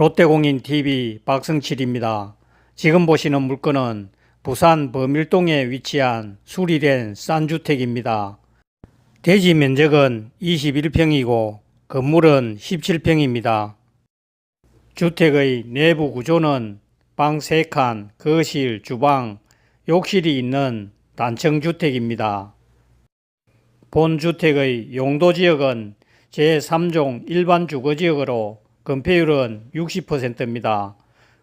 롯데공인TV 박승칠입니다. 지금 보시는 물건은 부산 범일동에 위치한 수리된 싼 주택입니다. 대지 면적은 21평이고 건물은 17평입니다. 주택의 내부 구조는 방 3칸, 거실, 주방, 욕실이 있는 단층 주택입니다. 본 주택의 용도 지역은 제3종 일반 주거 지역으로 건폐율은 60%입니다.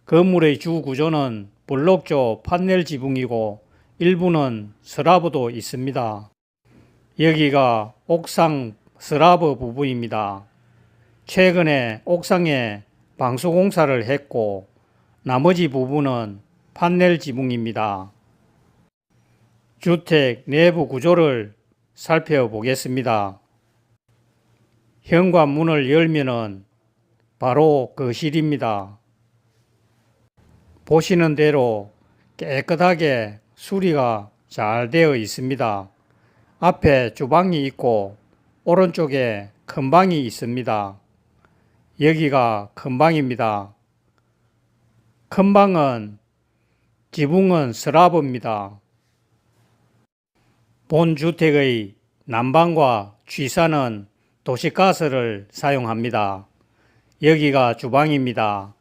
건물의 주 구조는 블록조 판넬 지붕이고 일부는 슬라브도 있습니다. 여기가 옥상 슬라브 부분입니다. 최근에 옥상에 방수 공사를 했고 나머지 부분은 판넬 지붕입니다. 주택 내부 구조를 살펴보겠습니다. 현관문을 열면은 바로 거실입니다. 보시는 대로 깨끗하게 수리가 잘 되어 있습니다. 앞에 주방이 있고 오른쪽에 큰 방이 있습니다. 여기가 큰 방입니다. 큰 방은 지붕은 슬라브입니다. 본 주택의 난방과 취사는 도시가스를 사용합니다. 여기가 주방입니다.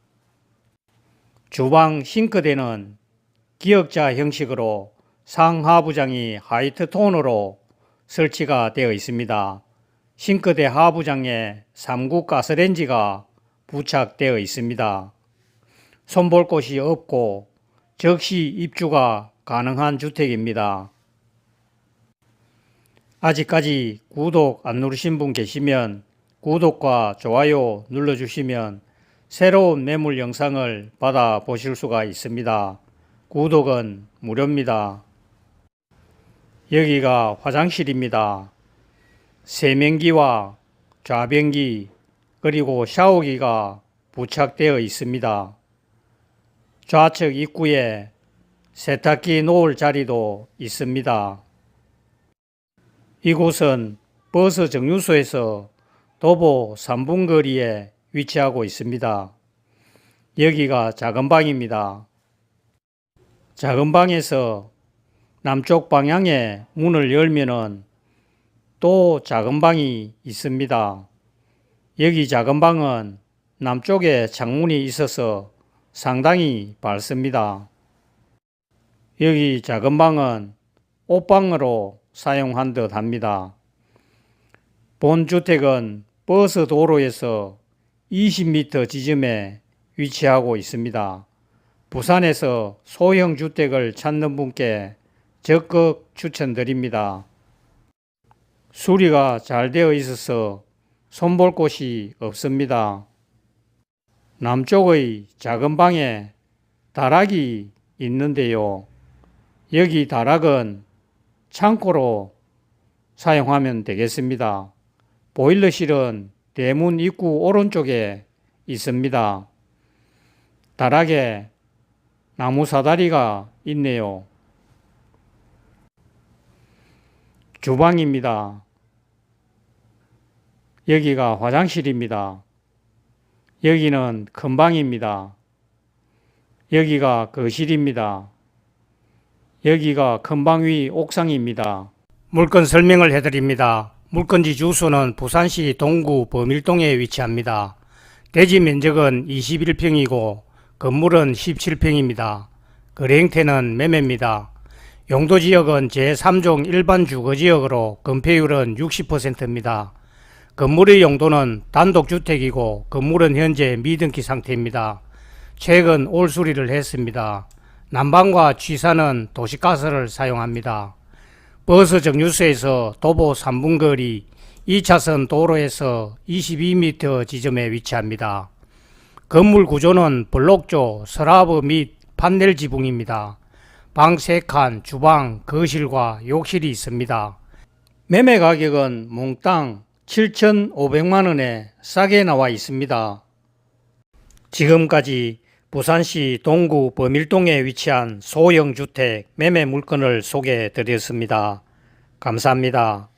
주방 싱크대는 기역자 형식으로 상하부장이 화이트 톤으로 설치가 되어 있습니다. 싱크대 하부장에 3구 가스렌지가 부착되어 있습니다. 손볼 곳이 없고 적시 입주가 가능한 주택입니다. 아직까지 구독 안 누르신 분 계시면 구독과 좋아요 눌러주시면 새로운 매물 영상을 받아 보실 수가 있습니다. 구독은 무료입니다. 여기가 화장실입니다. 세면기와 좌변기 그리고 샤워기가 부착되어 있습니다. 좌측 입구에 세탁기 놓을 자리도 있습니다. 이곳은 버스 정류소에서 도보 3분 거리에 위치하고 있습니다. 여기가 작은 방입니다. 작은 방에서 남쪽 방향에 문을 열면은 또 작은 방이 있습니다. 여기 작은 방은 남쪽에 창문이 있어서 상당히 밝습니다. 여기 작은 방은 옷방으로 사용한 듯 합니다. 본 주택은 버스 도로에서 20m 지점에 위치하고 있습니다. 부산에서 소형 주택을 찾는 분께 적극 추천드립니다. 수리가 잘 되어 있어서 손볼 곳이 없습니다. 남쪽의 작은 방에 다락이 있는데요. 여기 다락은 창고로 사용하면 되겠습니다. 보일러실은 대문 입구 오른쪽에 있습니다. 다락에 나무 사다리가 있네요. 주방입니다. 여기가 화장실입니다. 여기는 큰 방입니다. 여기가 거실입니다. 여기가 큰 방 위 옥상입니다. 물건 설명을 해드립니다. 물건지 주소는 부산시 동구 범일동에 위치합니다. 대지 면적은 21평이고 건물은 17평입니다. 거래 형태는 매매입니다. 용도 지역은 제3종 일반 주거 지역으로 건폐율은 60%입니다. 건물의 용도는 단독주택이고 건물은 현재 미등기 상태입니다. 최근 올 수리를 했습니다. 난방과 취사는 도시가스를 사용합니다. 버스 정류소에서 도보 3분 거리 2차선 도로에서 22m 지점에 위치합니다. 건물 구조는 블록조, 서라브 및 판넬 지붕입니다. 방 3칸, 주방, 거실과 욕실이 있습니다. 매매 가격은 몽땅 7,500만원에 싸게 나와 있습니다. 지금까지 부산시 동구 범일동에 위치한 소형 주택 매매 물건을 소개해 드렸습니다. 감사합니다.